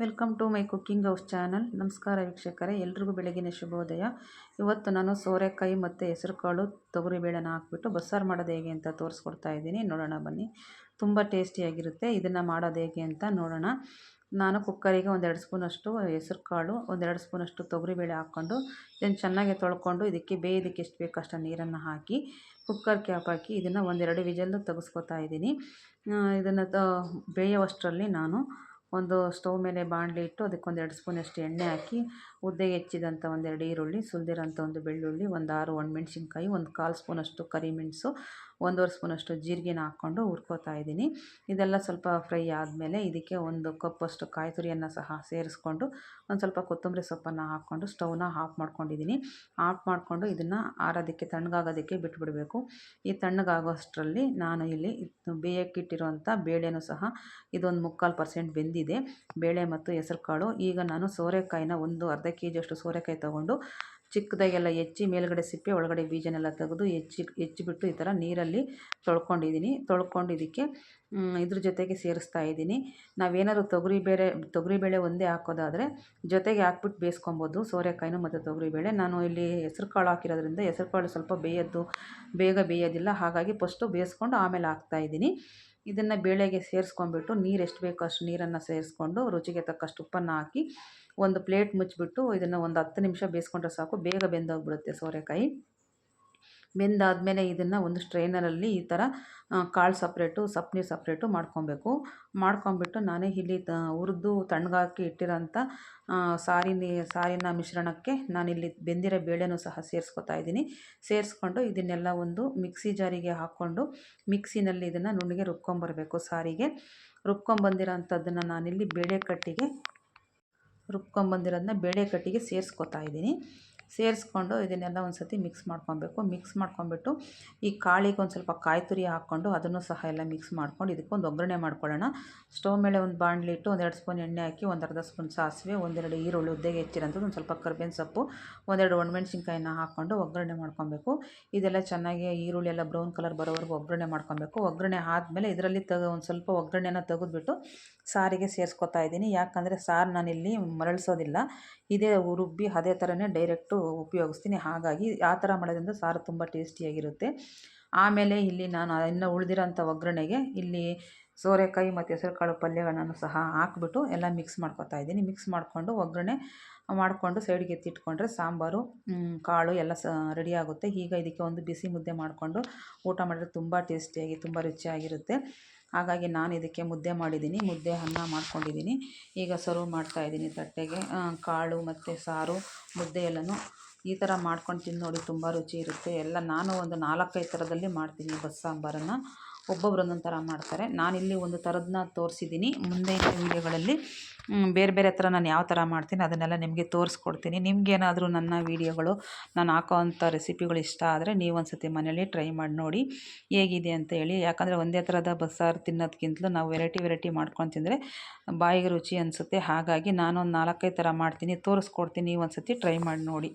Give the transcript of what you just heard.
Welcome to my cooking house channel. ನಮಸ್ಕಾರ ವೀಕ್ಷಕರೇ, ಎಲ್ರಿಗೂ ಬೆಳಗಿನ ಶುಭೋದಯ. ಇವತ್ತು ನಾನು ಸೋರೆಕಾಯಿ ಮತ್ತು ಹೆಸರುಕಾಳು ತೊಗರಿಬೇಳೆನ ಹಾಕ್ಬಿಟ್ಟು ಬಸ್ಸಾರು ಮಾಡೋದು ಹೇಗೆ ಅಂತ ತೋರಿಸ್ಕೊಡ್ತಾ ಇದ್ದೀನಿ. ನೋಡೋಣ ಬನ್ನಿ. ತುಂಬ ಟೇಸ್ಟಿಯಾಗಿರುತ್ತೆ ಇದನ್ನು ಮಾಡೋದು ಹೇಗೆ ಅಂತ ನೋಡೋಣ. ನಾನು ಕುಕ್ಕರಿಗೆ ಒಂದೆರಡು ಸ್ಪೂನಷ್ಟು ಹೆಸರು ಕಾಳು ಒಂದೆರಡು ಸ್ಪೂನಷ್ಟು ತೊಗರಿಬೇಳೆ ಹಾಕ್ಕೊಂಡು, ಇದನ್ನು ಚೆನ್ನಾಗಿ ತೊಳ್ಕೊಂಡು ಇದಕ್ಕೆ ಬೇಯೋದಕ್ಕೆ ಎಷ್ಟು ಬೇಕು ಅಷ್ಟು ನೀರನ್ನು ಹಾಕಿ, ಕುಕ್ಕರ್ ಕ್ಯಾಪ್ ಹಾಕಿ ಇದನ್ನು ಒಂದೆರಡು ವಿಜಲ್ಲು ತೆಗೆಸ್ಕೊತಾ ಇದ್ದೀನಿ. ಇದನ್ನು ಬೇಯೋವಷ್ಟರಲ್ಲಿ ನಾನು ಒಂದು ಸ್ಟವ್ ಮೇಲೆ ಬಾಣಲಿ ಇಟ್ಟು ಅದಕ್ಕೆ ಒಂದೆರಡು ಸ್ಪೂನಷ್ಟು ಎಣ್ಣೆ ಹಾಕಿ ಉದ್ದೆ ಹೆಚ್ಚಿದಂಥ ಒಂದೆರಡು ಈರುಳ್ಳಿ, ಸುಲಿದಿರೋಂಥ ಒಂದು ಬೆಳ್ಳುಳ್ಳಿ, ಒಂದು ಆರು ಒಣಮೆಣ್ಸಿನ್ಕಾಯಿ, ಒಂದು ಕಾಲು ಸ್ಪೂನಷ್ಟು ಕರಿಮೆಣಸು ಒಂದೂವರೆ ಸ್ಪೂನಷ್ಟು ಜೀರಿಗೆನ ಹಾಕ್ಕೊಂಡು ಹುರ್ಕೋತಾ ಇದ್ದೀನಿ. ಇದೆಲ್ಲ ಸ್ವಲ್ಪ ಫ್ರೈ ಆದಮೇಲೆ ಇದಕ್ಕೆ ಒಂದು ಕಪ್ಪಷ್ಟು ಕಾಯಿ ತುರಿಯನ್ನು ಸಹ ಸೇರಿಸ್ಕೊಂಡು ಒಂದು ಸ್ವಲ್ಪ ಕೊತ್ತಂಬರಿ ಸೊಪ್ಪನ್ನು ಹಾಕ್ಕೊಂಡು ಸ್ಟವ್ನ ಆಫ್ ಮಾಡ್ಕೊಂಡಿದ್ದೀನಿ. ಆಫ್ ಮಾಡಿಕೊಂಡು ಇದನ್ನು ಆರೋದಕ್ಕೆ, ತಣ್ಣಗಾಗೋದಕ್ಕೆ ಬಿಟ್ಬಿಡಬೇಕು. ಈ ತಣ್ಣಗಾಗೋಷ್ಟರಲ್ಲಿ ನಾನು ಇಲ್ಲಿ ಬೇಯಕ್ಕಿಟ್ಟಿರುವಂಥ ಬೇಳೆನೂ ಸಹ ಇದೊಂದು ಮುಕ್ಕಾಲು ಪರ್ಸೆಂಟ್ ಬೆಂದಿದೆ. ಬೇಳೆ ಮತ್ತು ಹೆಸರು ಕಾಳು ಈಗ ನಾನು ಸೋರೆಕಾಯಿನ ಒಂದು ಅರ್ಧ ಕೆ ಜಿಯಷ್ಟು ಸೋರೆಕಾಯಿ ತೊಗೊಂಡು ಚಿಕ್ಕದಾಗೆಲ್ಲ ಹೆಚ್ಚಿ ಮೇಲುಗಡೆ ಸಿಪ್ಪೆ, ಒಳಗಡೆ ಬೀಜನೆಲ್ಲ ತೆಗೆದು ಹೆಚ್ಚಿ, ಹೆಚ್ಚಿಬಿಟ್ಟು ಈ ಥರ ನೀರಲ್ಲಿ ತೊಳ್ಕೊಂಡಿದ್ದೀನಿ. ತೊಳ್ಕೊಂಡು ಇದಕ್ಕೆ ಇದ್ರ ಜೊತೆಗೆ ಸೇರಿಸ್ತಾ ಇದ್ದೀನಿ. ನಾವೇನಾದ್ರು ತೊಗರಿಬೇಳೆ ತೊಗರಿಬೇಳೆ ಒಂದೇ ಹಾಕೋದಾದರೆ ಜೊತೆಗೆ ಹಾಕ್ಬಿಟ್ಟು ಬೇಯಿಸ್ಕೊಬೋದು. ಸೋರೆಕಾಯಿನೂ ಮತ್ತು ತೊಗರಿಬೇಳೆ ನಾನು ಇಲ್ಲಿ ಹೆಸ್ರು ಕಾಳು ಹಾಕಿರೋದ್ರಿಂದ ಹೆಸ್ರು ಕಾಳು ಸ್ವಲ್ಪ ಬೇಯೋದು ಬೇಗ ಬೇಯೋದಿಲ್ಲ. ಹಾಗಾಗಿ ಫಸ್ಟು ಬೇಯಿಸ್ಕೊಂಡು ಆಮೇಲೆ ಹಾಕ್ತಾಯಿದ್ದೀನಿ ಇದನ್ನು ಬೇಳೆಗೆ ಸೇರಿಸ್ಕೊಂಬಿಟ್ಟು ನೀರು ಎಷ್ಟು ಬೇಕೋ ಅಷ್ಟು ನೀರನ್ನು ಸೇರಿಸ್ಕೊಂಡು ರುಚಿಗೆ ತಕ್ಕಷ್ಟು ಉಪ್ಪನ್ನು ಹಾಕಿ ಒಂದು ಪ್ಲೇಟ್ ಮುಚ್ಚಿಬಿಟ್ಟು ಇದನ್ನು ಒಂದು ಹತ್ತು ನಿಮಿಷ ಬೇಯಿಸ್ಕೊಂಡ್ರೆ ಸಾಕು. ಬೇಗ ಬೆಂದೋಗ್ಬಿಡುತ್ತೆ ಸೋರೆಕಾಯಿ. ಬೆಂದಾದಮೇಲೆ ಇದನ್ನು ಒಂದು ಸ್ಟ್ರೈನರಲ್ಲಿ ಈ ಥರ ಕಾಳು ಸಪ್ರೇಟು ಸಪ್ನಿ ಸಪ್ರೇಟು ಮಾಡ್ಕೊಬೇಕು. ಮಾಡ್ಕೊಂಬಿಟ್ಟು ನಾನೇ ಇಲ್ಲಿ ಹುರಿದು ತಣ್ಣಗಾಕಿ ಇಟ್ಟಿರೋಂಥ ಸಾರಿನ ಸಾರಿನ ಮಿಶ್ರಣಕ್ಕೆ ನಾನಿಲ್ಲಿ ಬೆಂದಿರೋ ಬೇಳೆನೂ ಸಹ ಸೇರಿಸ್ಕೊತಾ ಇದ್ದೀನಿ. ಸೇರಿಸ್ಕೊಂಡು ಇದನ್ನೆಲ್ಲ ಒಂದು ಮಿಕ್ಸಿ ಜಾರಿಗೆ ಹಾಕ್ಕೊಂಡು ಮಿಕ್ಸಿನಲ್ಲಿ ಇದನ್ನು ನುಣ್ಣಗೆ ರುಬ್ಕೊಂಬರಬೇಕು ಸಾರಿಗೆ. ರುಬ್ಕೊಂಬಂದಿರೋ ಅಂಥದ್ದನ್ನು ನಾನಿಲ್ಲಿ ಬೇಳೆ ಕಟ್ಟಿಗೆ ರುಬ್ಕೊಂಬಂದಿರೋದನ್ನ ಬೇಳೆ ಕಟ್ಟಿಗೆ ಸೇರಿಸ್ಕೊತಾ ಇದ್ದೀನಿ. ಸೇರಿಸ್ಕೊಂಡು ಇದನ್ನೆಲ್ಲ ಒಂದು ಸತಿ ಮಿಕ್ಸ್ ಮಾಡ್ಕೊಬೇಕು. ಮಿಕ್ಸ್ ಮಾಡ್ಕೊಂಬಿಟ್ಟು ಈ ಕಾಳಿಗೆ ಒಂದು ಸ್ವಲ್ಪ ಕಾಯಿ ತುರಿ ಹಾಕ್ಕೊಂಡು ಅದನ್ನು ಸಹ ಎಲ್ಲ ಮಿಕ್ಸ್ ಮಾಡ್ಕೊಂಡು ಇದಕ್ಕೊಂದು ಒಗ್ಗರಣೆ ಮಾಡ್ಕೊಳ್ಳೋಣ. ಸ್ಟವ್ ಮೇಲೆ ಒಂದು ಬಾಣಲಿ ಇಟ್ಟು ಒಂದೆರಡು ಸ್ಪೂನ್ ಎಣ್ಣೆ ಹಾಕಿ ಒಂದು ಅರ್ಧ ಸ್ಪೂನ್ ಸಾಸಿವೆ ಒಂದೆರಡು ಈರುಳ್ಳಿ ಉದ್ದೆಗೆ ಹೆಚ್ಚಿರೋಂಥದ್ದು, ಒಂದು ಸ್ವಲ್ಪ ಕರ್ಬೇವಿನ ಸೊಪ್ಪು ಒಂದೆರಡು ಒಣಮೆಣ್ಸಿನ್ಕಾಯಿನ ಹಾಕ್ಕೊಂಡು ಒಗ್ಗರಣೆ ಮಾಡ್ಕೊಬೇಕು. ಇದೆಲ್ಲ ಚೆನ್ನಾಗಿ ಈರುಳ್ಳಿ ಎಲ್ಲ ಬ್ರೌನ್ ಕಲರ್ ಬರೋವರೆಗೂ ಒಗ್ಗರಣೆ ಮಾಡ್ಕೊಬೇಕು. ಒಗ್ಗರಣೆ ಆದಮೇಲೆ ಇದರಲ್ಲಿ ತಗೋ ಒಂದು ಸ್ವಲ್ಪ ಒಗ್ಗರಣೆನ ತೆಗೆದ್ಬಿಟ್ಟು ಸಾರಿಗೆ ಸೇರಿಸ್ಕೊತಾ ಇದ್ದೀನಿ. ಯಾಕಂದರೆ ಸಾರು ನಾನಿಲ್ಲಿ ಮರಳಿಸೋದಿಲ್ಲ. ಇದೇ ರುಬ್ಬಿ ಅದೇ ಥರನೇ ಡೈರೆಕ್ಟು ಉಪಯೋಗಿಸ್ತೀನಿ. ಹಾಗಾಗಿ ಆ ಥರ ಮಾಡೋದ್ರಿಂದ ಸಾರು ತುಂಬ ಟೇಸ್ಟಿಯಾಗಿರುತ್ತೆ. ಆಮೇಲೆ ಇಲ್ಲಿ ನಾನು ಇನ್ನು ಉಳಿದಿರೋಂಥ ಒಗ್ಗರಣೆಗೆ ಇಲ್ಲಿ ಸೋರೆಕಾಯಿ ಮತ್ತು ಹೆಸರುಕಾಳು ಪಲ್ಯಗಳನ್ನು ಸಹ ಹಾಕ್ಬಿಟ್ಟು ಎಲ್ಲ ಮಿಕ್ಸ್ ಮಾಡ್ಕೊತಾ ಇದ್ದೀನಿ. ಮಿಕ್ಸ್ ಮಾಡಿಕೊಂಡು ಒಗ್ಗರಣೆ ಮಾಡಿಕೊಂಡು ಸೈಡ್ಗೆ ಎತ್ತಿಟ್ಕೊಂಡ್ರೆ ಸಾಂಬಾರು ಕಾಳು ಎಲ್ಲ ಸ ರೆಡಿಯಾಗುತ್ತೆ ಈಗ ಇದಕ್ಕೆ ಒಂದು ಬಿಸಿ ಮುದ್ದೆ ಮಾಡಿಕೊಂಡು ಊಟ ಮಾಡಿದ್ರೆ ತುಂಬ ಟೇಸ್ಟಿಯಾಗಿ, ತುಂಬ ರುಚಿಯಾಗಿರುತ್ತೆ. ಹಾಗಾಗಿ ನಾನು ಇದಕ್ಕೆ ಮುದ್ದೆ ಮಾಡಿದ್ದೀನಿ, ಮುದ್ದೆ ಅನ್ನ ಮಾಡ್ಕೊಂಡಿದ್ದೀನಿ. ಈಗ ಸರ್ವ್ ಮಾಡ್ತಾಯಿದ್ದೀನಿ ತಟ್ಟೆಗೆ. ಕಾಳು ಮತ್ತು ಸಾರು, ಮುದ್ದೆ ಎಲ್ಲನೂ ಈ ಥರ ಮಾಡ್ಕೊಂಡು ತಿಂದು ನೋಡಿ ತುಂಬ ರುಚಿ ಇರುತ್ತೆ. ಎಲ್ಲ ನಾನು ಒಂದು ನಾಲ್ಕೈದು ಥರದಲ್ಲಿ ಮಾಡ್ತೀನಿ ಬಸ್ಸಾಂಬಾರನ್ನು ಒಬ್ಬೊಬ್ರು ಒಂದೊಂದು ಥರ ಮಾಡ್ತಾರೆ. ನಾನಿಲ್ಲಿ ಒಂದು ಥರದನ್ನ ತೋರಿಸಿದ್ದೀನಿ. ಮುಂದೆ ವೀಡಿಯೋಗಳಲ್ಲಿ ಬೇರೆ ಬೇರೆ ಥರ ನಾನು ಯಾವ ಥರ ಮಾಡ್ತೀನಿ ಅದನ್ನೆಲ್ಲ ನಿಮಗೆ ತೋರಿಸ್ಕೊಡ್ತೀನಿ. ನಿಮಗೇನಾದರೂ ನನ್ನ ವೀಡಿಯೋಗಳು, ನಾನು ಹಾಕೋವಂಥ ರೆಸಿಪಿಗಳು ಇಷ್ಟ ಆದರೆ ನೀವು ಒಂದು ಸತಿ ಮನೇಲಿ ಟ್ರೈ ಮಾಡಿ ನೋಡಿ ಹೇಗಿದೆ ಅಂತ ಹೇಳಿ. ಯಾಕಂದರೆ ಒಂದೇ ಥರದ ಬಸ್ಸಾರು ತಿನ್ನೋದಕ್ಕಿಂತಲೂ ನಾವು ವೆರೈಟಿ ವೆರೈಟಿ ಮಾಡ್ಕೊಂಡು ತಿಂದರೆ ಬಾಯಿಗೆ ರುಚಿ ಅನಿಸುತ್ತೆ. ಹಾಗಾಗಿ ನಾನೊಂದು ನಾಲ್ಕೈದು ಥರ ಮಾಡ್ತೀನಿ. ತೋರಿಸ್ಕೊಡ್ತೀನಿ ಒಂದು ಸತಿ ಟ್ರೈ ಮಾಡಿ ನೋಡಿ.